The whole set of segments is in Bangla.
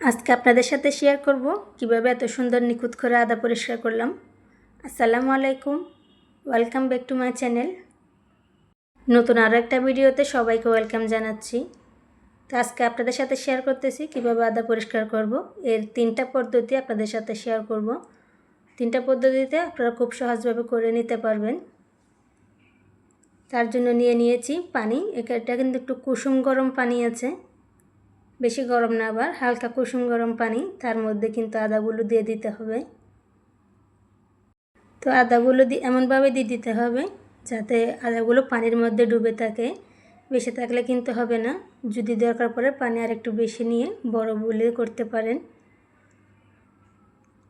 আজকে আপনাদের সাথে শেয়ার করব কীভাবে এত সুন্দর নিখুঁত করে আদা পরিষ্কার করলাম। আসসালামু আলাইকুম welcome back to my channel নতুন আরও একটা ভিডিওতে সবাইকে ওয়েলকাম জানাচ্ছি। তো আজকে আপনাদের সাথে শেয়ার করতেছি কীভাবে আদা পরিষ্কার করব। এর তিনটা পদ্ধতি আপনাদের সাথে শেয়ার করব। তিনটা পদ্ধতিতে আপনারা খুব সহজভাবে করে নিতে পারবেন। তার জন্য নিয়ে নিয়েছি পানি। এটা কিন্তু একটু কুসুম গরম পানি আছে। বেশি গরম না, আবার হালকা কুসুম গরম পানি, তার মধ্যে কিন্তু আদাগুলো দিয়ে দিতে হবে। তো আদাগুলো দিয়ে এমনভাবে দিয়ে দিতে হবে যাতে আদাগুলো পানির মধ্যে ডুবে থাকে। বেশি থাকলে কিন্তু হবে না, যদি দরকার পড়ে পানি আর একটু বেশি নিয়ে বড় বলে করতে পারেন।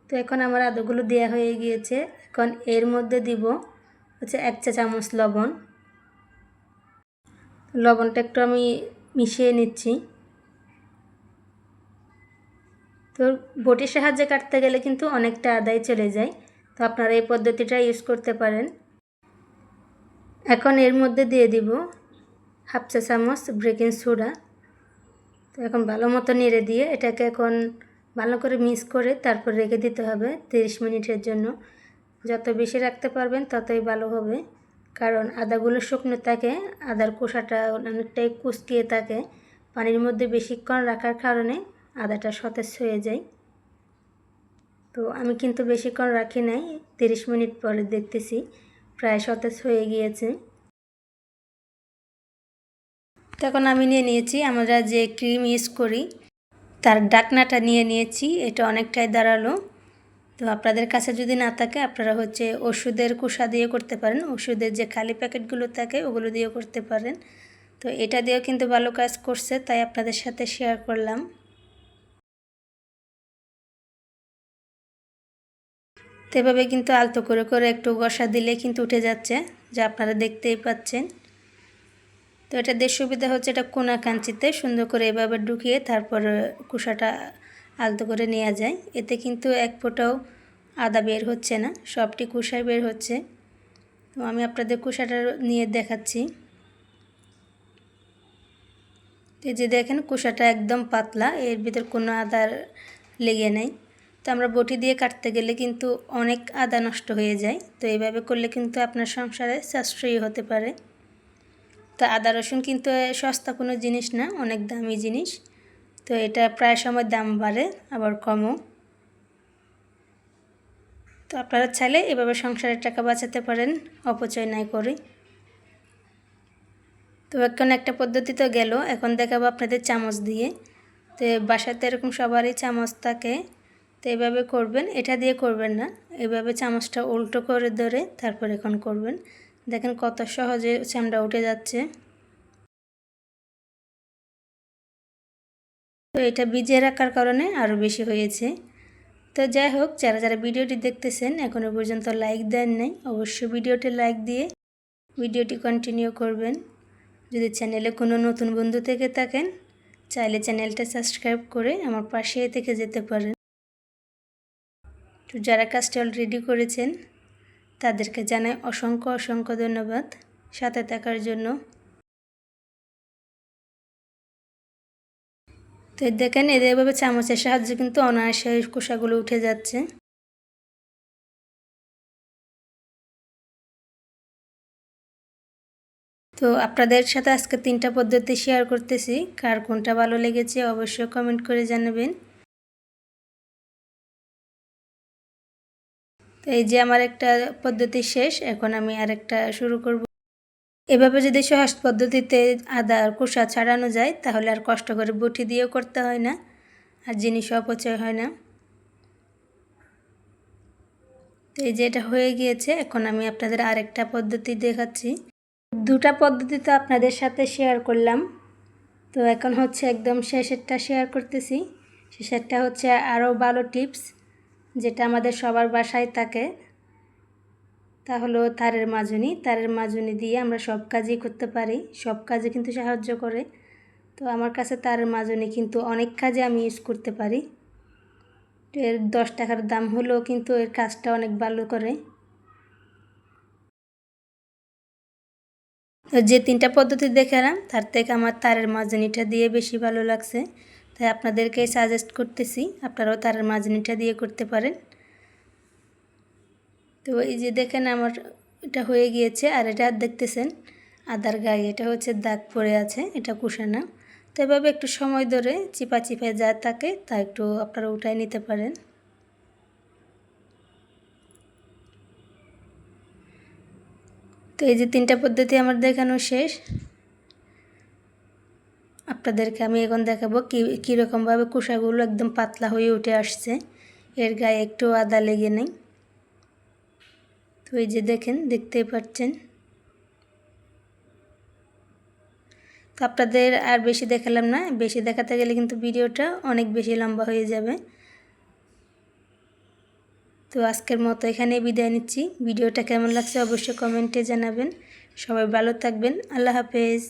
তো এখন আমার আদাগুলো দেওয়া হয়ে গিয়েছে, এখন এর মধ্যে দিব হচ্ছে এক চা চামচ লবণ। লবণটা একটু আমি মিশিয়ে নিচ্ছি। তো বটির সাহায্যে কাটতে গেলে কিন্তু অনেকটা আদায় চলে যায়। তো আপনারা এই পদ্ধতিটা ইউজ করতে পারেন। এখন এর মধ্যে দিয়ে দিব হাফ চা চামচ ব্রেকিং সোডা তো এখন ভালো মতো নেড়ে দিয়ে এটাকে এখন ভালো করে মিক্স করে তারপর রেখে দিতে হবে তিরিশ মিনিটের জন্য। যত বেশি রাখতে পারবেন ততই ভালো হবে। কারণ আদাগুলো শুকনো থাকে, আদার কোষাটা অনেকটাই কুচকিয়ে থাকে। পানির মধ্যে বেশিক্ষণ রাখার কারণে আদাটা সতেজ হয়ে যায়। তো আমি কিন্তু বেশিক্ষণ রাখি নাই, তিরিশ মিনিট পরে দেখতেছি, প্রায় সতেজ হয়ে গিয়েছে। তখন আমি নিয়ে নিয়েছি, আমরা যে ক্রিম ইউজ করি, তার ডাকনাটা নিয়ে নিয়েছি, এটা অনেকটাই দাঁড়াল। তো আপনাদের কাছে যদি না থাকে, আপনারা হচ্ছে ওষুধের কুষা দিয়ে করতে পারেন, ওষুধের যে খালি প্যাকেটগুলো থাকে, ওগুলো দিয়েও করতে পারেন। তো এটা দিয়েও কিন্তু ভালো কাজ করছে, তাই আপনাদের সাথে শেয়ার করলাম। তো এভাবে কিন্তু আলতো করে করে একটু বসা দিলে কিন্তু উঠে যাচ্ছে, যা আপনারা দেখতেই পাচ্ছেন। তো এটা দিয়ে সুবিধা হচ্ছে এটা কোনা কাঞ্চিতে সুন্দর করে এভাবে ঢুকিয়ে তারপর কুসাটা আলতো করে নেওয়া যায়। এতে কিন্তু এক ফোটাও আদা বের হচ্ছে না, সবটি কুসাই বের হচ্ছে। তো আমি আপনাদের কুসাটা নিয়ে দেখাচ্ছি। এই যে দেখেন কুসাটা একদম পাতলা, এর ভিতর কোনো আদার লেগে নেই। তো আমরা বটি দিয়ে কাটতে গেলে কিন্তু অনেক আদা নষ্ট হয়ে যায়। তো এইভাবে করলে কিন্তু আপনার সংসারে সাশ্রয়ী হতে পারে। তো আদা, রসুন কিন্তু সস্তা কোনো জিনিস না, অনেক দামি জিনিস। তো এটা প্রায় সময় দাম বাড়ে, আবার কমও। তো আপনারা চাইলে এভাবে সংসারের টাকা বাঁচাতে পারেন, অপচয় নাই করে। তো এখন একটা পদ্ধতি তো গেল, এখন দেখাবো আপনাদের চামচ দিয়ে। তো বাসাতে এরকম সবারই চামচ থাকে। তো এভাবে করবেন, এটা দিয়ে করবেন না। এভাবে চামচটা উল্টো করে ধরে তারপর এখন করবেন। দেখেন কত সহজে চামড়া উঠে যাচ্ছে। তো এটা ভিজিয়ে রাখার কারণে আরও বেশি হয়েছে। তো যাই হোক, যারা যারা ভিডিওটি দেখতেছেন, এখনও পর্যন্ত লাইক দেন নাই, অবশ্যই ভিডিওটি লাইক দিয়ে ভিডিওটি কন্টিনিউ করবেন। যদি চ্যানেলে কোনো নতুন বন্ধু থেকে থাকেন, চাইলে চ্যানেলটা সাবস্ক্রাইব করে আমার পাশে থেকে যেতে পারেন। তো যারা কাজটি অলরেডি করেছেন, তাদেরকে জানাই অসংখ্য অসংখ্য ধন্যবাদ। সাথে থাকার জন্য। তো দেখেন এভাবে চামচের সাহায্যে কিন্তু অনায়াসে কোষাগুলো উঠে যাচ্ছে। তো আপনাদের সাথে আজকে তিনটা পদ্ধতি শেয়ার করতেছি। কার কোনটা ভালো লেগেছে অবশ্যই কমেন্ট করে জানাবেন। তো এই যে আমার একটা পদ্ধতি শেষ, এখন আমি আরেকটা শুরু করব। এভাবে যদি সহজ পদ্ধতিতে আদা আর কুসা ছাড়ানো যায়, তাহলে আর কষ্ট করে বটি দিয়েও করতে হয় না, আর জিনিস অপচয় হয় না। তো এই যে এটা হয়ে গিয়েছে, এখন আমি আপনাদের আরেকটা পদ্ধতি দেখাচ্ছি। দুটা পদ্ধতি তো আপনাদের সাথে শেয়ার করলাম। তো এখন হচ্ছে একদম শেষেরটা শেয়ার করতেছি। শেষেরটা হচ্ছে আরও ভালো টিপস। যেটা আমাদের সবার বাসায় থাকে, তা হলো তারের মাজুনি। তারের মাজুনি দিয়ে আমরা সব কাজই করতে পারি, সব কাজে কিন্তু সাহায্য করে। তো আমার কাছে তারের মাজুনি কিন্তু অনেক কাজে আমি ইউজ করতে পারি। এর দশ টাকার দাম হলেও কিন্তু এর কাজটা অনেক ভালো করে। যে তিনটা পদ্ধতি দেখালাম তার থেকে আমার তারের মাজুনিটা দিয়ে বেশি ভালো লাগছে। তাই আপনাদেরকে সাজেস্ট করতেছি, আপনারাও তার মাজনিটা দিয়ে করতে পারেন। তো এই যে দেখেন আমার এটা হয়ে গিয়েছে, আর এটা দেখতেছেন, আদার গায়ে, এটা হচ্ছে দাগ পড়ে আছে, এটা কুষানা। তো এভাবে একটু সময় ধরে চিপা চিপে যা থাকে, তা একটু আপনারা উঠাই নিতে পারেন। তো এই যে তিনটা পদ্ধতি আমার দেখানো শেষ। আপনাদেরকে আমি এখন দেখাবো কী, কীরকমভাবে কুষাগুলো একদম পাতলা হয়ে উঠে আসছে। এর গায়ে একটু আদা লেগে নেই। তো এই যে দেখেন, দেখতেই পাচ্ছেন। তো আপনাদের আর বেশি দেখালাম না, বেশি দেখাতে গেলে কিন্তু ভিডিওটা অনেক বেশি লম্বা হয়ে যাবে। তো আজকের মতো এখানেই বিদায় নিচ্ছি। ভিডিওটা কেমন লাগছে অবশ্যই কমেন্টে জানাবেন। সবাই ভালো থাকবেন। আল্লাহ হাফেজ।